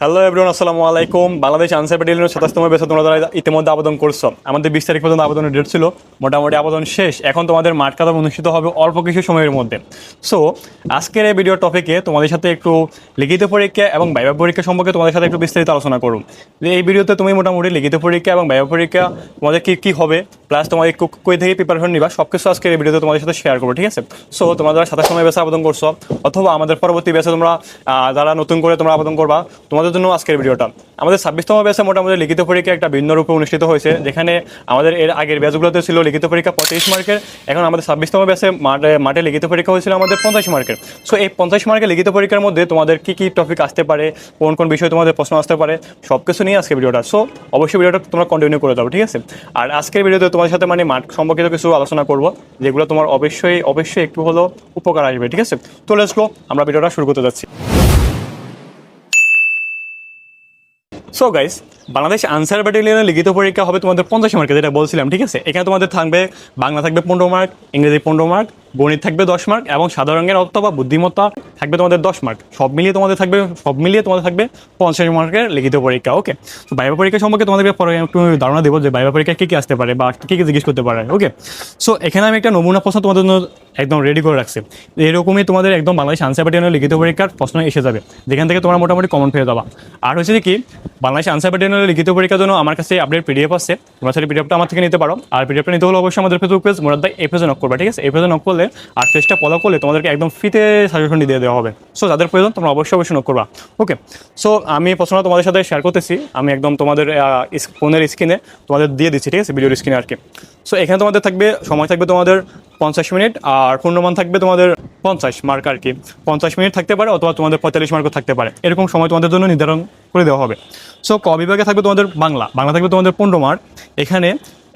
Hello everyone আসসালামু আলাইকুম। বাংলাদেশ আনসার ব্যাটালিয়নের সাতাশতম বেসে তোমরা যারা ইতিমধ্যে আবেদন করছ। আমাদের বিশ তারিখ পর্যন্ত আবেদনের ডেট ছিল। মোটামুটি আবেদন শেষ। এখন তোমাদের মাঠ কাদা অনুষ্ঠিত হবে অল্প কিছু সময়ের মধ্যে। সো আজকের এই ভিডিও টপিকে তোমাদের সাথে একটু লিখিত পরীক্ষা এবং বাইবা পরীক্ষা সম্পর্কে তোমাদের সাথে একটু বিস্তারিত আলোচনা করুন যে এই ভিডিওতে তুমি মোটামুটি লিখিত পরীক্ষা এবং বাইবা পরীক্ষা তোমাদের কি কি হবে প্লাস তোমাদের কই থেকে প্রিপারেশন নিবা সব কিছু আজকের এই ভিডিওতে তোমাদের সাথে শেয়ার করব, ঠিক আছে? সো তোমরা যারা সাতাশ সময় বেসে আবেদন করছ, অথবা আমাদের পরবর্তী বেসে তোমরা যারা নতুন করে তোমরা আবেদন করবা, তোমাদের জন্য আজকের ভিডিওটা। আমাদের ছাব্বিশতম বেসে মোটামুটি লিখিত পরীক্ষা একটা ভিন্ন রূপে অনুষ্ঠিত হয়েছে, যেখানে আমাদের এর আগের ব্যাচগুলোতে ছিল লিখিত পরীক্ষা পঁয়ত্রিশ মার্কের, এখন আমাদের ছাব্বিশতম বেসে মাঠে মাঠে লিখিত পরীক্ষা হয়েছিল আমাদের পঞ্চাশ মার্কের। সো এই পঞ্চাশ মার্কের লিখিত পরীক্ষার মধ্যে তোমাদের কি কি টপিক আসতে পারে, কোন কোন বিষয়ে তোমাদের প্রশ্ন আসতে পারে সব কিছু নিয়ে আজকে ভিডিওটা। সো অবশ্যই ভিডিওটা তোমরা কন্টিনিউ করে দাও, ঠিক আছে? আর আজকের ভিডিওতে তোমার সাথে মানে মাঠ সম্পর্কিত কিছু আলোচনা করব, যেগুলো তোমার অবশ্যই অবশ্যই একটু হলেও উপকার আসবে, ঠিক আছে? তো লেটস আমরা ভিডিওটা শুরু করতে যাচ্ছি। সো গাইস বাংলাদেশ আনসার ব্যাটালিয়নের লিখিত পরীক্ষা হবে তোমাদের পঞ্চাশ মার্কে যেটা বলছিলাম, ঠিক আছে? এখানে তোমাদের থাকবে বাংলা থাকবে পনেরো মার্ক ইংরেজি পনেরো মার্ক গণিত থাকবে দশ মার্ক এবং সাধারণের অথবা বুদ্ধিমত্তা থাকবে তোমাদের দশ মার্ক সব মিলিয়ে তোমাদের থাকবে, সব মিলিয়ে তোমাদের থাকবে পঞ্চাশ মার্কের লিখিত পরীক্ষা ওকে তো বাইবা পরীক্ষা সম্পর্কে তোমাদেরকে পরে একটু ধারণা দেবো যে বাইবা পরীক্ষা কী কী আসতে পারে বা কী কী জিজ্ঞেস করতে পারে ওকে সো এখানে আমি একটা নমুনা প্রশ্ন তোমাদের জন্য একদম রেডি করে রাখছি। এরকমই তোমাদের একদম বাংলাদেশ আনসার ব্যাটালিয়নের লিখিত পরীক্ষার প্রশ্ন এসে যাবে। যেখান থেকে তোমরা মোটামুটি কমন পেয়ে যাবা। আর হচ্ছে কি, বাংলাদেশ আনসার ব্যাটালিয়নের লিখিত পরীক্ষার জন্য আমার কাছে আপডেট পিডিএফ আছে। তোমরা সেই পিডিএফটা আমার থেকে নিতে পারো। আর পিডিএফটা নিতে হলে অবশ্যই আমাদের ফেসবুক পেজ মোরাদ্দাই এই পেজে নক করবে, ঠিক আছে? এই পেজে নক করলে আর পেজটা ফলো করলে তোমাদেরকে একদম ফ্রিতে সাজেশন দিয়ে দেওয়া হবে। সো যাদের প্রয়োজন, তোমরা অবশ্যই অবশ্যই নক করবা। ওকে সো আমি প্রশ্নটা তোমাদের সাথে শেয়ার করতেছি। আমি একদম তোমাদের ফোনের স্ক্রিনে তোমাদের দিয়ে দিচ্ছি, ঠিক আছে? ভিডিওর স্ক্রিনে আর কি। সো এখানে তোমাদের থাকবে, সময় থাকবে তোমাদের পঞ্চাশ মিনিট আর পূর্ণমান থাকবে তোমাদের পঞ্চাশ মার্ক আর কি। পঞ্চাশ মিনিট থাকতে পারে অথবা তোমাদের পঁয়তাল্লিশ মার্কও থাকতে পারে। এরকম সময় তোমাদের জন্য নির্ধারণ করে দেওয়া হবে। সো ক বিভাগে থাকবে তোমাদের বাংলা। বাংলা থাকবে তোমাদের পনেরো মার্ক এখানে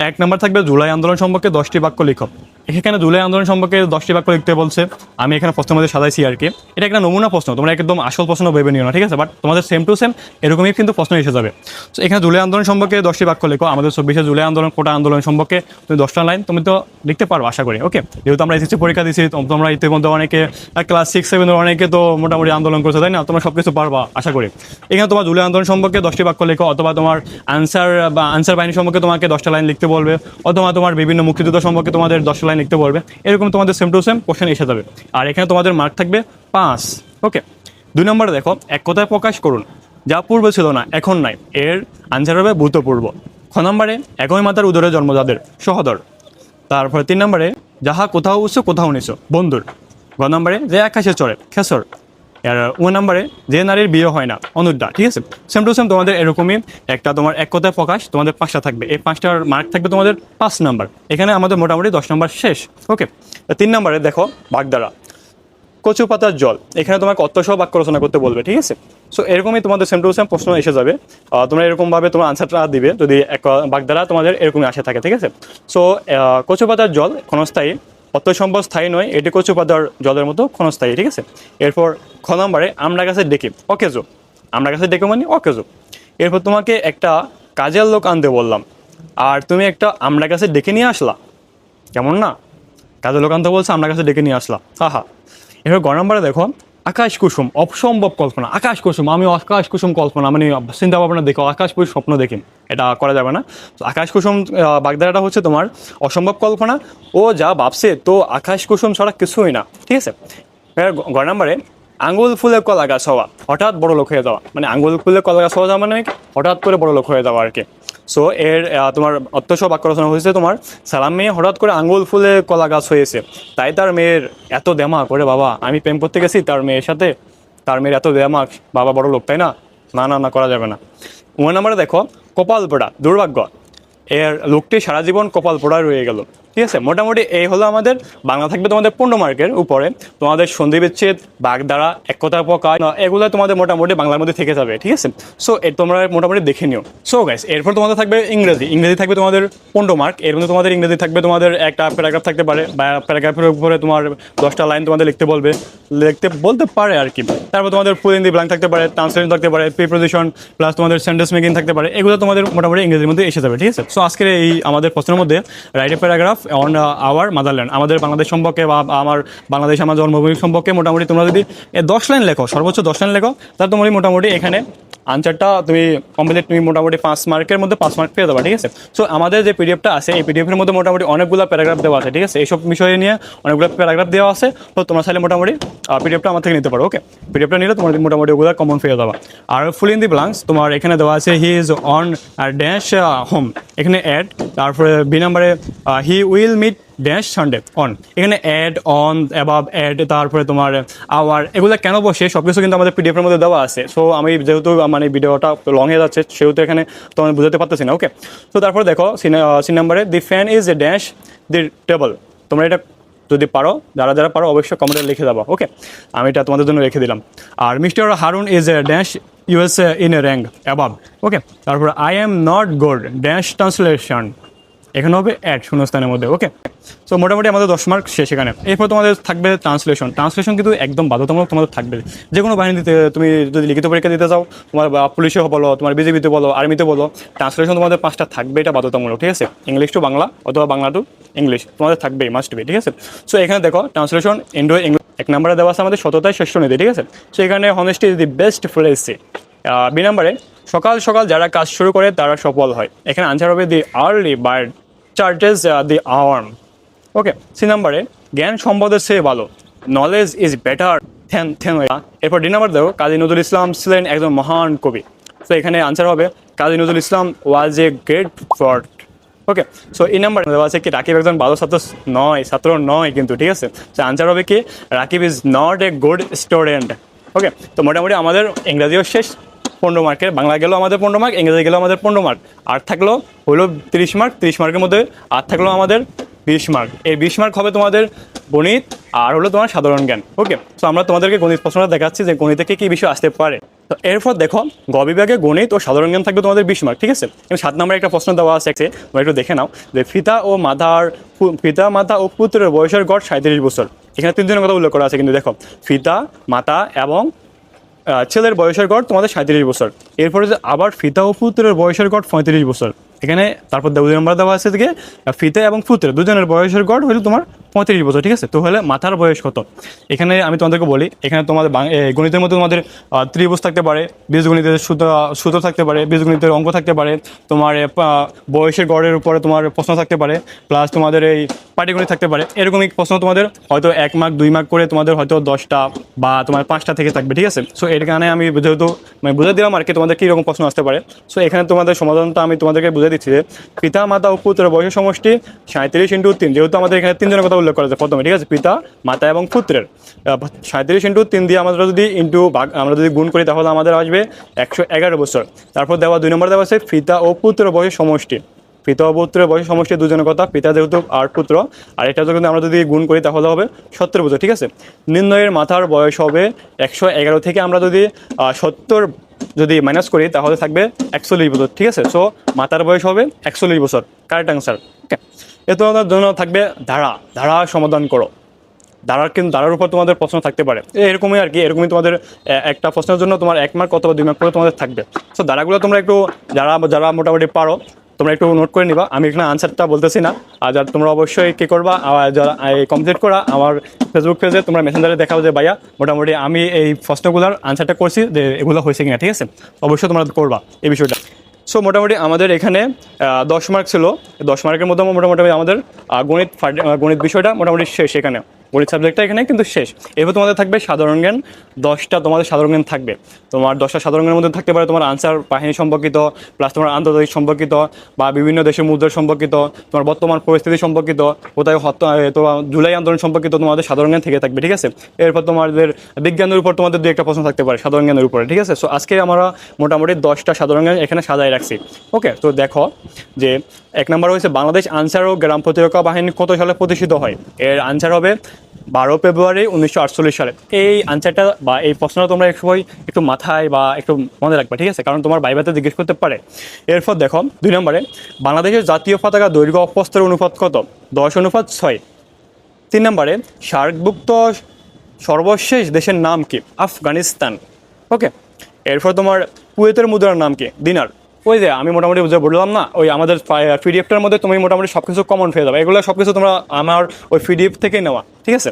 এক নম্বর থাকবে জুলাই আন্দোলন সম্পর্কে দশটি বাক্য লিখো। এখানে জুলাই আন্দোলন সম্পর্কে দশটি বাক্য লিখতে বলছে। আমি এখানে প্রশ্নের মধ্যে সাজাইছি আর কি। এটা একটা নমুনা প্রশ্ন, তোমরা একদম আসল প্রশ্ন ভেবে নিও না, ঠিক আছে? বাট তোমাদের সেম টু সেম এরকমই কিন্তু প্রশ্ন এসে যাবে। তো এখানে জুলাই আন্দোলন সম্পর্কে দশটি বাক্য লেখো। আমাদের চব্বিশে জুলাই আন্দোলন, কোটা আন্দোলন সম্পর্কে তুমি দশটা লাইন তুমি তো লিখতে পারো, আশা করি। ওকে যেহেতু আমরা এসএসসি পরীক্ষা দিয়েছি, তো- তোমরা ইতিমধ্যে অনেকে ক্লাস সিক্স সেভেনের অনেকে তো মোটামুটি আন্দোলন করছে, তাই না? তোমরা সব কিছু পারবা, আশা করি। এখানে তোমার জুলাই আন্দোলন সম্পর্কে দশটি বাক্য লেখো, অথবা তোমার আনসার বা আনসার বাহিনী সম্পর্কে তোমাকে দশটা লাইন লিখতে বলবে, অথবা তোমার বিভিন্ন মুক্তিযুদ্ধ সম্পর্কে তোমাদের দশটা লাইন লিখতে পারবে এরকম তোমাদের সেম টু সেম কোশ্চেন এসে যাবে। আর এখানে তোমাদের মার্ক থাকবে পাঁচ। ওকে দুই নম্বরে দেখো, এক কথায় প্রকাশ করুন। যা পূর্বে ছিল না, এখন নাই। এর আনসার হবে ভূতপূর্ব। খ নম্বরে, একই মাতার উদরে জন্ম যাদের? সহদর। তারপরে তিন নম্বরে, যাহা কোথাও উৎস কোথাও নিছো বন্ধুর। গ নম্বরে, যে আকাশে চড়ে, খেসর। আর ও নম্বরে যে নারীর বিয়ে হয় না অনুদ্দা ঠিক আছে? সেম টু সেম তোমাদের এরকমই একটা তোমার এক কথায় প্রকাশ, তোমাদের পাঁচটা থাকবে। এই পাঁচটার মার্ক থাকবে তোমাদের পাঁচ নাম্বার। এখানে আমাদের মোটামুটি দশ নম্বর শেষ ওকে তিন নাম্বারে দেখো, বাগদারা। কচু পাতার জল। এখানে তোমাকে অত্যসহ বাক্য রচনা করতে বলবে, ঠিক আছে? সো এরকমই তোমাদের সেম টু সেম প্রশ্ন এসে যাবে। তোমরা এরকমভাবে তোমার আনসারটা দিবে, যদি এক, বাগদারা তোমাদের এরকমই আসে থাকে, ঠিক আছে? সো কচু পাতার জল ক্ষণস্থায়ী অত সম্ভব স্থায়ী নয়, এটি কচু পাতার জলের মতো ক্ষণস্থায়ী, ঠিক আছে? এরপর খ নম্বরে আমরা গাছে ডেকে, অকেজো। আমরা গাছে ডেকে মানে অকেজো। এরপর তোমাকে একটা কাজের লোক আনতে বললাম। আর তুমি একটা আমরা গাছে ডেকে নিয়ে আসলা। কেমন না? কাজের লোক আনতে বলছে, আমরা গাছে ডেকে নিয়ে আসলা। হা হা এরপর গ নম্বরে দেখো আকাশ কুসুম, অসম্ভব কল্পনা। আকাশ কুসুম আমি আকাশ কুসুম কল্পনা মানে চিন্তা ভাবনা দেখো, আকাশ পুরো স্বপ্ন দেখি। এটা করা যাবে না। তো আকাশ কুসুম বাগদারাটা হচ্ছে তোমার অসম্ভব কল্পনা। ও যা ভাবছে, তো আকাশ কুসুম ছাড়া কিছুই না। ঠিক আছে? গ নম্বরে আঙ্গুল ফুলে কলা গাছ হওয়া, হঠাৎ বড় লোক হয়ে যাওয়া। মানে আঙ্গুল ফুলে কলা গাছ হওয়া যাওয়া মানে হঠাৎ করে বড় লোক হয়ে যাওয়া আর কি। সো এর তোমার অত্যসব বাক্য রচনা হয়েছে তোমার, সালাম মেয়ে, হঠাৎ করে আঙ্গুল ফুলে কলা গাছ হয়েছে তাই তার মেয়ের এত দেমা করে বাবা, আমি প্রেম করতে গেছি তার মেয়ের সাথে। তার মেয়ের এত দেমাক, বাবা বড় লোক, তাই না? না না না, করা যাবে না। ওয়ান নাম্বারে দেখো, কপাল পোড়া, দুর্ভাগ্য। এর লোকটি সারা জীবন কপাল পোড়া রয়ে গেল। ঠিক আছে, মোটামুটি এই হলো আমাদের, বাংলা থাকবে তোমাদের পনেরো মার্কের উপরে। তোমাদের সন্ধি বিচ্ছেদ বাগদারা এক কথা প্রকাশ এগুলো তোমাদের মোটামুটি বাংলার মধ্যে থেকে যাবে, ঠিক আছে? সো এর তোমরা মোটামুটি দেখে নিও। সো গাইস এরপর তোমাদের থাকবে ইংরেজি। ইংরেজি থাকবে তোমাদের পনেরো মার্ক। এর মধ্যে তোমাদের ইংরেজি থাকবে তোমাদের একটা প্যারাগ্রাফ থাকতে পারে, বা প্যারাগ্রাফের উপরে তোমার দশটা লাইন তোমাদের লিখতে বলবে। লিখতে বলতে পারে আর কি। তারপর তোমাদের ফুল ইন দি ব্ল্যাঙ্ক থাকতে পারে ট্রান্সলেশন থাকতে পারে প্রিপোজিশন প্লাস তোমাদের সেন্টেন্স মেকিং থাকতে পারে, এগুলো তোমাদের মোটামুটি ইংরেজির মধ্যে এসে যাবে, ঠিক আছে? সো আজকের এই আমাদের প্রশ্নের মধ্যে write paragraph on our motherland আমাদের বাংলাদেশ সম্পর্কে বা আমার বাংলাদেশ আমার জন্মভূমি সম্পর্কে মোটামুটি তোমরা যদি দশ লাইন লেখো, সর্বোচ্চ দশ লাইন লেখো, তাহলে তোমার মোটামুটি এখানে আনসারটা তুমি কমপ্লিট তুমি মোটামুটি পাঁচ মার্কের মধ্যে পাঁচ মার্ক পেয়ে দেবা ঠিক আছে? সো আমাদের যে পিডিএফটা আছে, এই পিডিএফের মধ্যে মোটামুটি অনেকগুলো প্যারাগ্রাফ দেওয়া আছে, ঠিক আছে? এইসব বিষয়ে নিয়ে অনেকগুলো প্যারাগ্রাফ দেওয়া আছে। তো তোমরা চাইলে মোটামুটি পিডিএফটা আমার থেকে নিতে পারো ওকে পিডিএফটা নিলে তোমার মোটামুটি ওগুলো কমন পেয়ে যাবা। আর ফুল ইন দি ব্লাঙ্কস তোমার এখানে দেওয়া আছে he is on dash home এখানে অ্যাড তারপরে বি নাম্বারে he will meet dash Sunday on এখানে অ্যাড অন অ্যাবাব অ্যাড তারপরে তোমার আওয়ার এগুলো কেন বসে? সব কিছু কিন্তু আমাদের পিডিএফের মধ্যে দেওয়া আছে। সো আমি যেহেতু মানে ভিডিওটা লং হয়ে যাচ্ছে, সেহেতু এখানে তোমার বুঝাতে পারতেছি না। ওকে তো তারপরে দেখো সি নাম্বারে the fan is a dash the table তোমরা এটা যদি পারো, যারা যারা পারো, অবশ্যই কমেন্টে লিখে দেবো ওকে আমি এটা তোমাদের জন্য রেখে দিলাম। আর mister Harun is a dash US in a rank above okay তারপর I am not good dash translation এখানে হবে অ্যাড শূন্যস্থানের মধ্যে ওকে সো মোটামুটি আমাদের দশ মার্ক শেষ এখানে। এরপর তোমাদের থাকবে ট্রান্সলেশন ট্রান্সলেশন কিন্তু একদম বাধ্যতামূলক তোমাদের থাকবে। যে কোনো বাহিনীতে তুমি যদি লিখিত পরীক্ষা দিতে চাও, তোমার পুলিশে বলো, তোমার বিজেপিতে বলো, আর্মিতে বলো ট্রান্সলেশন তোমাদের পাঁচটা থাকবে, এটা বাধ্যতামূলক, ঠিক আছে? ইংলিশ টু বাংলা অথবা বাংলা টু ইংলিশ তোমাদের থাকবেই মাস্ট বি ঠিক আছে? সো এখানে দেখো ট্রান্সলেশন ইন্ডো ইংলিশ এক নম্বরে দেওয়া আছে আমাদের সততায় শ্রেষ্ঠ নীতি, ঠিক আছে? সো এখানে honesty the best policy B নাম্বারে, সকাল সকাল যারা কাজ শুরু করে তারা সফল হয়। এখানে আনসার হবে দি আর্লি বার্ড চার্টেস দি আওয়ার্ম ওকে সি নাম্বারে জ্ঞান সম্পদের চেয়ে ভালো। Knowledge is better than than এরপর ডি নাম্বার দেখো, কাজী নজরুল ইসলাম ছিলেন একজন মহান কবি। তো এখানে আনসার হবে, Kazi Nazrul Islam was a great fraud okay so এই নাম্বার দেওয়া আছে কি, রাকিব একজন ভালো ছাত্র নয় ছাত্র নয় কিন্তু, ঠিক আছে? তো আনসার হবে কি, Rakib is not a good student okay তো মোটামুটি আমাদের ইংরাজিও শেষ। পনেরো মার্কের বাংলা গেলেও আমাদের পনেরো মার্ক, ইংরেজি গেলেও আমাদের পনেরো মার্ক। আর থাকল হলো তিরিশ মার্ক, তিরিশ মার্কের মধ্যে আর থাকল আমাদের বিশ মার্ক। এই বিশ মার্ক হবে তোমাদের গণিত আর হলো তোমার সাধারণ জ্ঞান। ওকে তো আমরা তোমাদেরকে গণিত প্রশ্নটা দেখাচ্ছি যে গণিতে কি কী বিষয় আসতে পারে। তো এরপর দেখো, গ বিভাগে গণিত ও সাধারণ জ্ঞান থাকবে তোমাদের বিশ মার্ক, ঠিক আছে? এবং সাত নম্বরে একটা প্রশ্ন দেওয়া আছে তোমরা একটু দেখে নাও যে ফিতা ও মাথার ফিতা মাতা ও পুত্রের বয়সের গড় সাঁত্রিশ বছর। এখানে তিনজনের কথা উল্লেখ করা আছে, কিন্তু দেখো ফিতা মাতা এবং ছেলের বয়সের গড় তোমাদের সাঁত্রিশ বছর। এরপরে আবার ফিতা ও পুত্রের বয়সের গড় পঁয়ত্রিশ বছর। এখানে তারপর দুই নম্বর দেওয়া আছে থেকে ফিতা এবং পুত্রের, দুজনের বয়সের গড় হলো তোমার পঁয়ত্রিশ বছর, ঠিক আছে? তো হলে মাথার বয়স কত? এখানে আমি তোমাদেরকে বলি, এখানে তোমাদের গণিতের মধ্যে তোমাদের ত্রিভুজ থাকতে পারে বীজগণিতের সূত্র সূত্র থাকতে পারে, বীজগণিতের অঙ্ক থাকতে পারে, তোমার বয়সের গড়ের উপরে তোমার প্রশ্ন থাকতে পারে, প্লাস তোমাদের এই পাটিগণিত থাকতে পারে, এরকমই প্রশ্ন তোমাদের হয়তো এক মার্ক, দুই মার্ক করে তোমাদের হয়তো দশটা বা তোমার পাঁচটা থেকে থাকবে, ঠিক আছে? সো এর কারণে আমি যেহেতু মানে বুঝে দিলাম আর কি তোমাদের কীরকম প্রশ্ন আসতে পারে সো এখানে তোমাদের সমাধানটা আমি তোমাদেরকে বুঝে দিচ্ছি যে, পিতা, মাতা ও পুত্রের বয়সের সমষ্টি সাঁত্রিশ ইন্টু তিন, যেহেতু আমাদের এখানে তিনজনের কথা উল্লেখ করা প্রথমে, ঠিক আছে? পিতা, মাতা এবং পুত্রের। সাঁত্রিশ ইন্টু তিন দিয়ে আমরা যদি ইন্টু আমরা যদি গুণ করি, তাহলে আমাদের আসবে একশো এগারো বছর। তারপর দেওয়া দুই নম্বর দেওয়া আছে, পিতা ও পুত্রের বয়সের সমষ্টি। পিতা ও পুত্রের বয়স সমষ্টি দুজনের কথা, পিতা যেহেতু আর পুত্র, আর এটা যদি আমরা যদি গুণ করি, তাহলে হবে সত্তর বছর, ঠিক আছে? নির্ণয়ের মাথার বয়স হবে একশো এগারো থেকে আমরা যদি সত্তর যদি মাইনাস করি, তাহলে থাকবে একচল্লিশ বছর, ঠিক আছে? সো মাতার বয়স হবে একচল্লিশ বছর। কারেক্ট অ্যান্সার ওকে এ তোমাদের জন্য থাকবে ধারা। ধারা সমাধান করো। দাঁড়ার কিন্তু দাঁড়ার উপর তোমাদের প্রশ্ন থাকতে পারে। এরকমই আর কি, এরকমই তোমাদের একটা প্রশ্নের জন্য তোমার এক মার্ক অথবা দুই মার্ক করে তোমাদের থাকবে। সো দাঁড়াগুলো তোমরা একটু যারা যারা মোটামুটি পারো, তোমরা একটু নোট করে নিবা। আমি এখানে আনসারটা বলতেছি না। আর যারা, তোমরা অবশ্যই কী করবা যারা কমপ্লিট করা। আমার ফেসবুক পেজে তোমরা মেসেঞ্জারে দেখাও যে, ভাইয়া, মোটামুটি আমি এই প্রশ্নগুলোর আনসারটা করছি যে, এগুলো হয়েছে কিনা, ঠিক আছে? অবশ্যই তোমরা করবা এই বিষয়টা। সো মোটামুটি আমাদের এখানে দশ মার্ক ছিল। দশ মার্কের মধ্যে মোটামুটি আমাদের গণিত গণিত বিষয়টা মোটামুটি শেষ এখানে। গণিত সাবজেক্টটা এখানে কিন্তু শেষ। এবার তোমাদের থাকবে সাধারণ জ্ঞান। দশটা তোমাদের সাধারণ জ্ঞান থাকবে। তোমার দশটা সাধারণ জ্ঞানের মধ্যে থাকতে পারে তোমার আনসার বাহিনী সম্পর্কিত প্লাস তোমার আন্তর্জাতিক সম্পর্কিত, বা বিভিন্ন দেশের মুদ্রা সম্পর্কিত, তোমার বর্তমান পরিস্থিতি সম্পর্কিত, কোথায় হত্যা তোমার জুলাই আন্দোলন সম্পর্কিত তোমাদের সাধারণ জ্ঞান থেকে থাকবে, ঠিক আছে? এরপর তোমাদের বিজ্ঞানের উপর তোমাদের দু একটা প্রশ্ন থাকতে পারে সাধারণ জ্ঞানের উপরে, ঠিক আছে? সো আজকে আমরা মোটামুটি দশটা সাধারণ জ্ঞান এখানে সাজাই রাখছি ওকে তো দেখো যে এক নম্বর হয়েছে বাংলাদেশ আনসার ও গ্রাম প্রতিরক্ষা বাহিনী কত সালে প্রতিষ্ঠিত হয়? এর আনসার হবে বারো ফেব্রুয়ারি উনিশশো আটচল্লিশ সালে। এই আনসারটা বা এই প্রশ্নটা তোমরা এক সময় একটু মাথায় বা একটু মনে রাখবে, ঠিক আছে? কারণ তোমার বাইবাতে জিজ্ঞেস করতে পারে। এরপর দেখো, দুই নম্বরে, বাংলাদেশের জাতীয় পতাকা দৈর্ঘ্য অপস্তর অনুপাত কত? দশ অনুপাত ছয়। তিন নম্বরে সার্কভুক্ত সর্বশেষ দেশের নাম কি? আফগানিস্তান। ওকে? এরপর তোমার কুয়েতের মুদ্রার নাম কি? দিনার। ওই যে আমি মোটামুটি বুঝে বললাম না, ওই আমাদের পিডিএফটার মধ্যে তুমি মোটামুটি সব কিছু কমন পেয়ে যাবে। এগুলো সব কিছু তোমরা আমার ওই পিডিএফ থেকে নেওয়া, ঠিক আছে?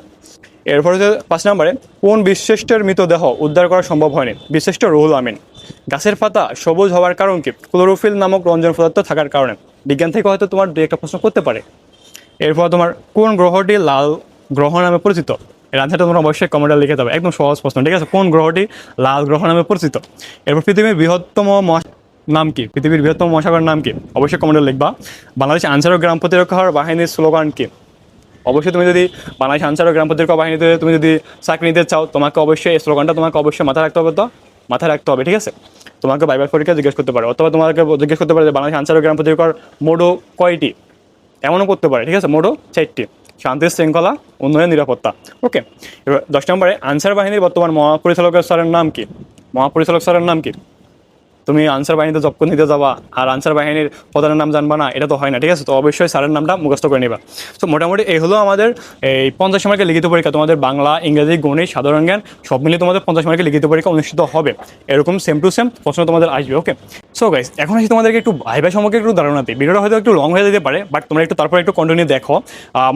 এরপর হচ্ছে পাঁচ নম্বরে, কোন বিশ্রেষ্ঠের মৃতদেহ উদ্ধার করা সম্ভব হয়নি? বিশ্রেষ্ঠ রুহুল আমিন। গাছের পাতা সবুজ হওয়ার কারণ কি? ক্লোরোফিল নামক রঞ্জন পদার্থ থাকার কারণে। বিজ্ঞান থেকে হয়তো তোমার দু একটা প্রশ্ন করতে পারে। এরপর তোমার, কোন গ্রহটি লাল গ্রহ নামে পরিচিত? এর আনসারটা তোমরা অবশ্যই কমেন্টে লিখে দেবে একদম সহজ প্রশ্ন, ঠিক আছে? কোন গ্রহটি লাল গ্রহ নামে পরিচিত? এরপর পৃথিবীর বৃহত্তম নাম কি? পৃথিবীর বৃহত্তম মহাসাগরের নাম কি? অবশ্যই কমেন্টে লিখবা। বাংলাদেশ আনসার ও গ্রাম প্রতিরক্ষা বাহিনীর স্লোগান কি? অবশ্যই তুমি যদি বাংলাদেশ আনসার ও গ্রাম প্রতিরক্ষা বাহিনীতে তুমি যদি চাকরি নিতে চাও, তোমাকে অবশ্যই এই স্লোগানটা তোমাকে অবশ্যই মাথায় রাখতে হবে তো? মাথায় রাখতে হবে, ঠিক আছে? তোমাকে বাইবার পরীক্ষা জিজ্ঞেস করতে পারে, অথবা তোমাকে জিজ্ঞেস করতে পারে যে বাংলাদেশ আনসার ও গ্রাম প্রতিরক্ষার মোডো কয়টি? এমনও করতে পারে, ঠিক আছে? মোডো চারটি। শান্তি, শৃঙ্খলা, উন্নয়ন, নিরাপত্তা। ওকে, এবার দশ নম্বরে আনসার বাহিনীর বর্তমান মহাপরিচালকের স্যারের নাম কি? মহাপরিচালক স্যারের নাম কি? তুমি আনসার বাহিনীতে জব করে নিতে যাবা আর আনসার বাহিনীর প্রধানের নাম জানবা না, এটা তো হয় না, ঠিক আছে? তো অবশ্যই স্যারের নামটা মুখস্থ করে নিবা। তো মোটামুটি এই হলো আমাদের এই পঞ্চাশ মার্কের লিখিত পরীক্ষা। তোমাদের বাংলা, ইংরেজি, গণিত, সাধারণ জ্ঞান, সব মিলিয়ে তোমাদের পঞ্চাশ মার্কের লিখিত পরীক্ষা অনুষ্ঠিত হবে। এরকম সেম টু সেম প্রশ্ন তোমাদের আসবে ওকে সো গাইস এখন আসি তোমাদেরকে একটু ভাই ভাইবা সম্পর্কে একটু ধারণা দিই। ভিডিওটা হয়তো একটু লং হয়ে যেতে পারে বাট তোমরা একটু তারপরে একটু কন্টিনিউ দেখো।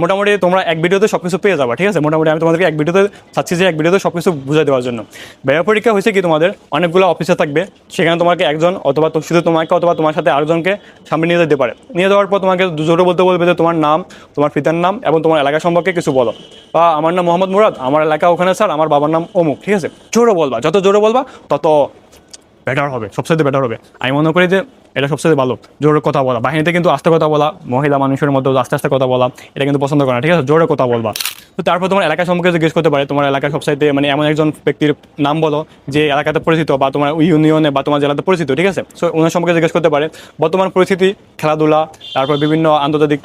মোটামুটি তোমরা এক ভিডিওতে সব কিছু পেয়ে যাবা, ঠিক আছে? মোটামুটি আমি তোমাদেরকে এক ভিডিওতে চাচ্ছি যে এক ভিডিওতে সব কিছু বুঝাই দেওয়ার জন্য। ব্যয় পরীক্ষা হয়েছে কি তোমাদের? অনেকগুলো অফিসে থাকবে, সেখানে তোমাকে একজন অথবা শুধু তোমাকে অথবা তোমার সাথে আরেকজনকে সামনে নিয়ে যেতে পারে। নিয়ে যাওয়ার পর তোমাকে জোরে বলতে বলবে যে, তোমার নাম, তোমার পিতার নাম এবং তোমার এলাকা সম্পর্কে কিছু বলো। বা, আমার নাম মোহাম্মদ মুরাদ, আমার এলাকা ওখানে স্যার আমার বাবার নাম অমুক। ঠিক আছে? জোরে বলবা, যত জোরে বলবা, তত বেটার হবে সবসাইতে বেটার হবে। আমি মনে করি যে এটা সবচেয়ে ভালো। জোরে কথা বলা। বাহিনীতে কিন্তু আস্তে কথা বলা, মহিলা মানুষের মধ্যে আস্তে আস্তে কথা বলা, এটা কিন্তু পছন্দ করে না, ঠিক আছে? জোরে কথা বলবা। তো তারপর তোমার এলাকা সম্পর্কে জিজ্ঞেস করতে পারে, তোমার এলাকার সবসাইতে মানে এমন একজন ব্যক্তির নাম বলো, যে এলাকাতে পরিচিত বা তোমার ইউনিয়নে বা তোমার জেলাতে পরিচিত, ঠিক আছে? সো ওনার সম্পর্কে জিজ্ঞেস করতে পারে। বর্তমান পরিস্থিতি, খেলাধুলা, তারপর বিভিন্ন আন্তর্জাতিক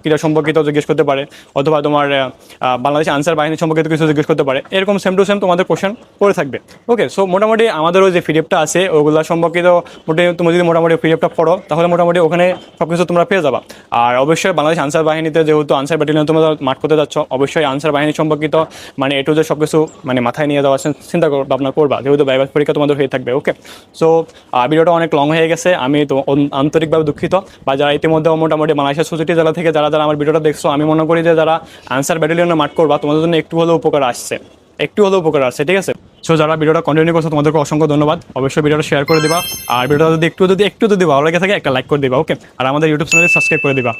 ক্রীড়া সম্পর্কিত জিজ্ঞেস করতে পারে, অথবা তোমার বাংলাদেশ আনসার বাহিনী সম্পর্কিত কিছু জিজ্ঞেস করতে পারে। এরকম সেম টু সেম তোমাদের কোশ্চেন করে থাকবে। ওকে সো মোটামুটি আমাদের ওই যে পিডিএফটা আছে, ওগুলো সম্পর্কিত মোটামুটি, তুমি যদি মোটামুটি পিডিএফটা পড়ো, তাহলে মোটামুটি ওখানে সব কিছু তোমরা পেয়ে যাবা। আর অবশ্যই বাংলাদেশ আনসার বাহিনীতে যেহেতু আনসার ব্যাটালিয়ন তোমরা মাঠ করতে যাচ্ছ, অবশ্যই আনসার বাহিনী সম্পর্কিত মানে এটু যে সব কিছু মানে মাথায় নিয়ে যাওয়ার চিন্তা ভাবনা করবা, যেহেতু বাইবাস পরীক্ষা তোমাদের হয়ে থাকবে ওকে সো ভিডিওটা অনেক লং হয়ে গেছে, আমি তো আন্তরিকভাবে দুঃখিত। বা যারা ইতিমধ্যে মোটামুটি মালয়েশিয়া সোসাইটি জেলা থেকে যারা যারা আমার ভিডিওটা দেখছ, আমি মনে করি যে যারা আনসার ব্যাটালিয়নে মাঠ করবা, তোমাদের জন্য একটু হলেও উপকার আসছে। একটু হলেও উপকার আসছে, ঠিক আছে? সো যারা ভিডিওটা কন্টিনিউ করছ, তোমাদেরকে অসংখ্য ধন্যবাদ। অবশ্যই ভিডিওটা শেয়ার করে দিবা। আর ভিডিওটা যদি একটু যদি একটু, যদি ভালো লেগে থাকে, একটা লাইক করে দিবা ওকে আর আমাদের ইউটিউব চ্যানেলে সাবস্ক্রাইব করে দিবা।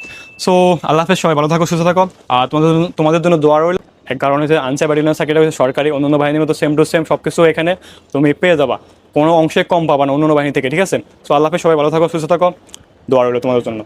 সো আল্লাহ হাফেজ, সবাই ভালো থাকো, সুস্থ থাকো। আর তোমাদের তোমাদের জন্য দোয়া রইল। এক কারণে যে আনসার ব্যাটালিয়ন চাকরিটা হচ্ছে সরকারি, অন্যান্য বাহিনীর মতো সেম টু সেম সব কিছু এখানে তুমি পেয়ে যাবা। কোনো অংশে কম পাবা না অন্যান্য বাহিনী থেকে, ঠিক আছে? সো আল্লাহ হাফেজ, সবাই ভালো থাকো, সুস্থ থাকো। দোয়া রইল তোমাদের জন্য।